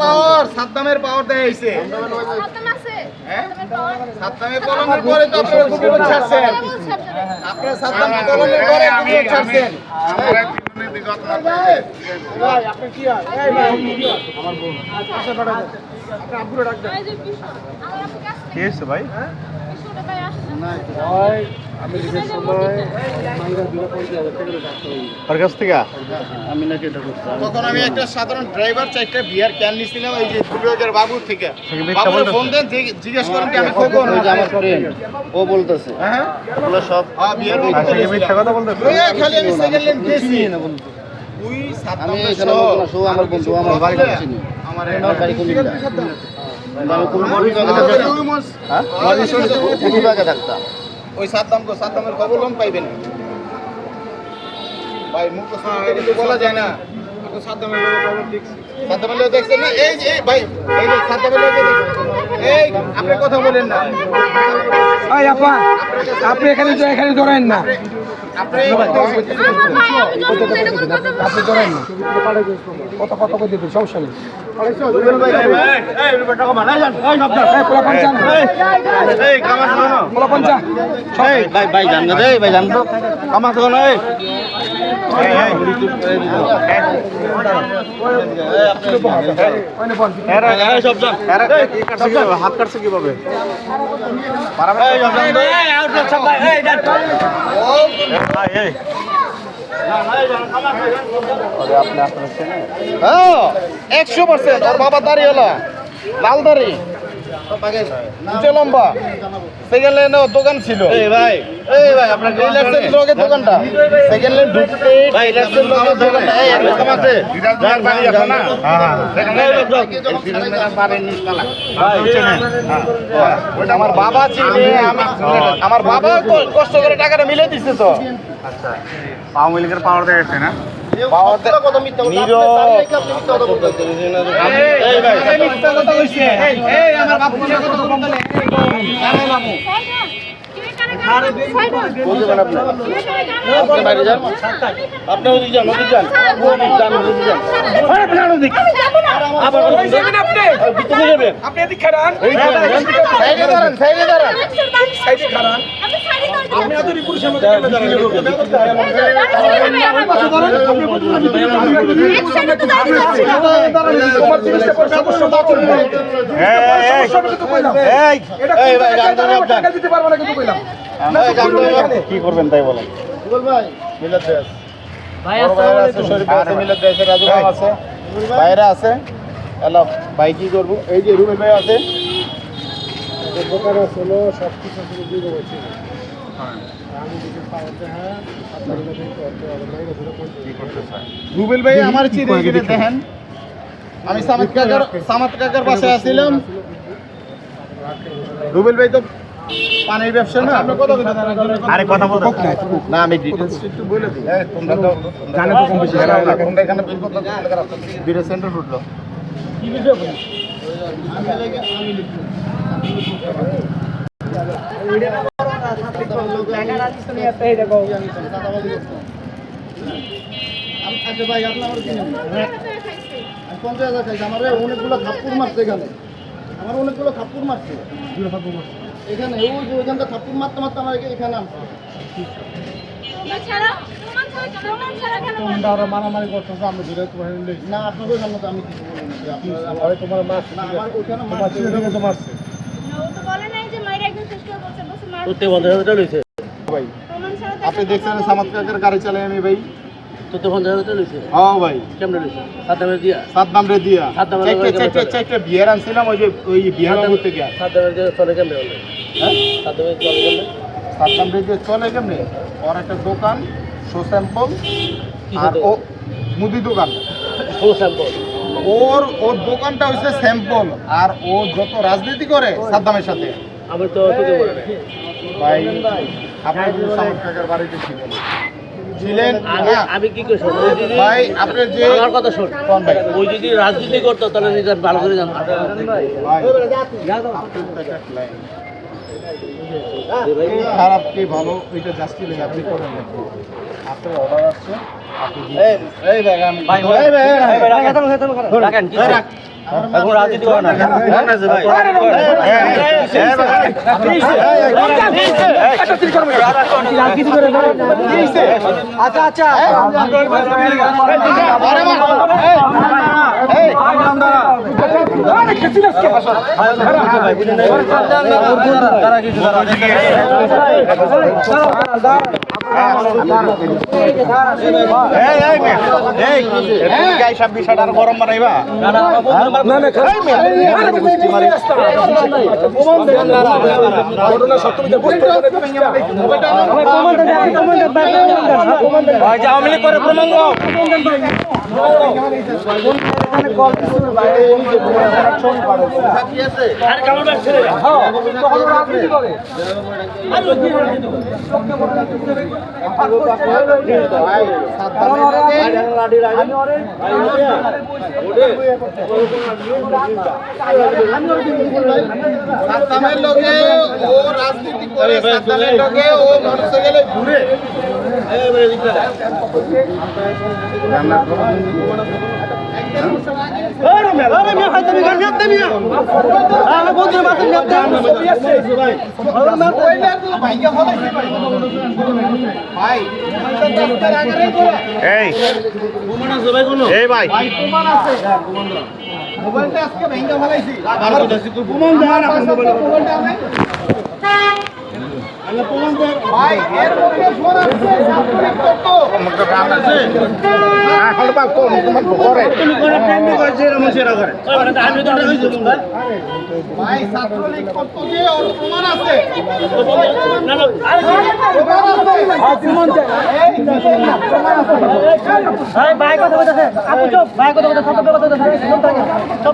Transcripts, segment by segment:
পাওয়ার সাদ্দামের পাওয়ার দেয় হইছে। হ্যাঁ সাদ্দামের পলনের পরে তো আপনারা গুগল ছাড়ছেন। আপনারা সাদ্দাম পলনের পরে গুগল ছাড়ছেন। ভাই? তার কাছ থেকে? তখন আমি একটা সাধারণ ড্রাইভার চারটা বিয়ার ক্যান নিছিলাম এই যে দুর্গের বাবুর থেকে। বাবুর ফোন দেন জিজ্ঞেস করেন আমি খোকন। ফ্রেন্ড ও বলতেছে। হ্যাঁ ওগুলো সব হ্যাঁ বিয়ার আর সে কি মিথ্যা কথা বলতেছে? খালি আমি সেকেন্ড লেন গেছি তুই আমি এখানে বলব না, সো আমার বন্ধু আমার বাড়ি চিনি। কুমিল্লা হ্যাঁ? খবর লোন পাইবেন। ভাই মুখ কিন্তু বলা যায় না। লোক দেখছেন না? এই যে এই ভাই এই লোক আপনি কথা বলেন না। আপা আপনি এখানে এখানে ধরেন না। আপনি ধরেন না কত কত করে দিবেন সমস্যা নেই পোলা পঞ্চা পোলা হাত কাটছে কীভাবে হ্যাঁ একশো পার্সেন্ট ওর বাবা দাঁড়িয়ে লাল দাড়ি উঁচে লম্বা সেকেন্ড লেনে দোকান ছিল। এই ভাই। এই ভাই আপনার লগের দোকানটা। সেকেন্ড লেন ঢুকতে ভাই লগের দোকানটা এই আছে। যান ভাই এখন না। আমার বাবা চিনে আমি আমার বাবা কষ্ট করে টাকাটা মিলে দিচ্ছে তো। আওয়ামী লীগের পাওয়ার দেখেছে না। আপনি আপনি যান ওদিক যান ওদিক যান ওদিক যান ওদিক আবার ওদিক যান আপনি ভিতরে যাবেন আপনি এদিক খারান সাইডে দাঁড়ান, সাইডে দাঁড়ান। সাইডে খারান কি করবেন তাই বলেন আছে, ভাই আছে, মিলাদ ভাই আছে, ভাইয়েরা আছে। হ্যালো, ভাই কি করব? এই যে রুবেল ভাই আছে। রুবেল ভাই আমার চিনে গেলে দেখেন? আমি সামাদ কাকার সামাদ কাকার বাসায় আসছিলাম। রুবেল ভাই তো পানির ব্যবসা না? আরে কথা বলতে না আমি ডিটেলস একটু বলে দিই। তোমরা তো জানে তো কম বেশি, তোমরা তোমরা এখানে বিল করতে বিরে সেন্টার ফুটলো আচ্ছা ভাই আপনি পঞ্চাশ হাজার আমার অনেকগুলো থাপ্পুর মারছে। এখানে আমার অনেকগুলো থাপ্পুর মারছে এখানে ওইখানটা থাপ্পুর মারতে মারতে আমার এখানে আনছে মারামারি আমি না আপনাদের সামনে আমি কিছু বলিনি তোমার মাছ না আমার ওইখানে ছেলে তো মারছে তোতে বন্ধ ভাই আপনি দেখছেন সামাদ কাকের গাড়ি চালাই আমি ভাই। তোতে বন্ধ হয়ে হ্যাঁ ভাই। কেমন রয়েছে সাতটা দিয়া? সাত নাম্বারে দিয়া। সাত নাম্বারে চারটে চারটে চারটে বিয়ার আনছিলাম ওই যে ওই বিহার করতে গিয়া সাতটা দিয়ে চলে কেমন বলে হ্যাঁ? সাতটা দিয়ে চলে কেমন? সাত নাম্বারে দিয়ে চলে কেমনে? ওর একটা দোকান শো স্যাম্পল আর ও মুদি দোকান। স্যাম্পল ওর ওর দোকানটা হচ্ছে স্যাম্পল আর ও যত রাজনীতি করে সাদ্দামের সাথে। আমি তো ভাই কাকার বাড়িতে ছিলেন ছিলেন আমি কি যদি ভাই আপনার যে আমার কথা শোন কোন ভাই ওই যদি রাজনীতি করতো তাহলে নিজের ভালো করে খারাপ কে ভালো জাস্টিফাই আপনি করেন আপনার অর্ডার আসছে রাজনীতি মনে আচ্ছা আচ্ছা আরে গরম বানাইবা আওয়ামী লীগ করে প্রমাণ সাদ্দামের আগে ও রাজনীতি করে সাদ্দামের লগে ও মানুষে গেলে ঘুরে এই প্রমাণ আছে ভাই কোনো? এই ভাই ভাই প্রমাণ আছে মোবাইলটা আজকে ভেঙ্গা ফেলাইছি। মোবাইলটা নাই ভাই এর ভাই ছাত্রলীগ করতো যে ওর প্রমাণ আছে না, না, আরে প্রমাণ আছে এই প্রমাণ আছে। ভাই কথা বলতেছে। আপু চুপ। ভাই কথা বলতেছে। সব কথা বলতেছে।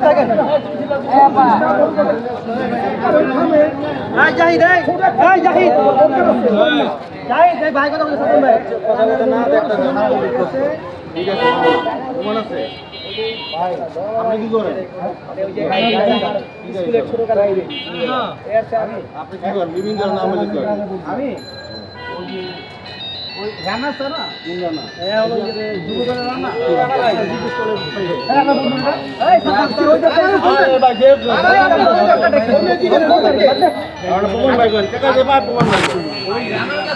থাকেন থাকেন আপনি কি করেন? আপনি কি করেন? বিভিন্ন নাম লিখ আমি। রানা স্যার না রানা প্রমাণ ভাই করেন। কাকা যে ভাই ভাই করেন।